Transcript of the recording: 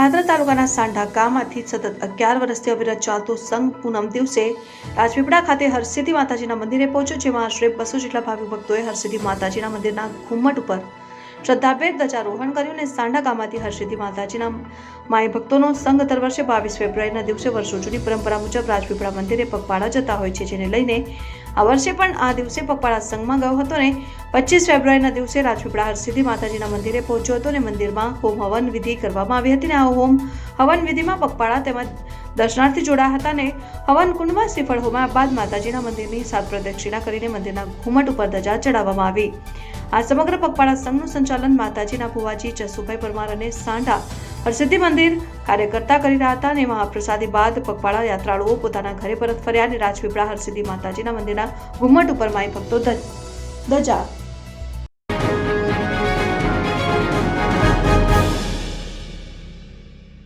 માત્ર તાલુકાના સાંઢા ગામમાંથી સતત અગિયાર વર્ષથી અવિરત ચાલતો સંઘ પૂનમ દિવસે રાજપીપળા ખાતે હરસિદ્ધિ માતાજીના મંદિરે પહોંચ્યો, જેમાં આશરે બસો જેટલા ભાવિક ભક્તોએ હરસિદ્ધિ માતાજીના મંદિરના ઘુમ્મટ ઉપર શ્રદ્ધાભેર ધ્વજારોહણ કર્યું અને સાંઢા ગામમાંથી હરસિદ્ધિ માતાજીના માય ભક્તોનો સંઘ દર વર્ષે બાવીસ ફેબ્રુઆરીના દિવસે વર્ષો જૂની પરંપરા મુજબ રાજપીપળા મંદિરે પગપાળા જતા હોય છે, જેને લઈને આ વર્ષે પણ આ દિવસે પગપાળા સંઘમાં ગયો હતો અને પચીસ ફેબ્રુઆરીના દિવસે રાજપીપળા હરસિદ્ધિ માતાજીના મંદિરે પહોંચ્યો હતો અને મંદિરમાં હોમ હવન વિધિ કરવામાં આવી હતી અને આ હોમ હવન વિધિમાં પગપાળા તેમજ દર્શનાર્થી જોડાયા હતા અને હવન કુંડમાં શ્રીફળ હોમ્યા બાદ માતાજીના મંદિરની સાત પ્રદક્ષિણા કરીને મંદિરના ઘુમટ ઉપર ધજા ચડાવવામાં આવી. આ સમગ્ર પગપાળા સંઘનું સંચાલન માતાજીના ભુવાજી જસુભાઈ પરમાર અને સાંઢા હરસિદ્ધિ મંદિર કાર્યકર્તા કરી રહ્યા હતા અને મહાપ્રસાદી બાદ પગપાળા યાત્રાળુઓ પોતાના ઘરે પરત ફર્યા અને રાજપીપળા હરસિદ્ધિ માતાજીના મંદિરના ઘુમ્મટ ઉપર માઈ ભક્તો ધજ-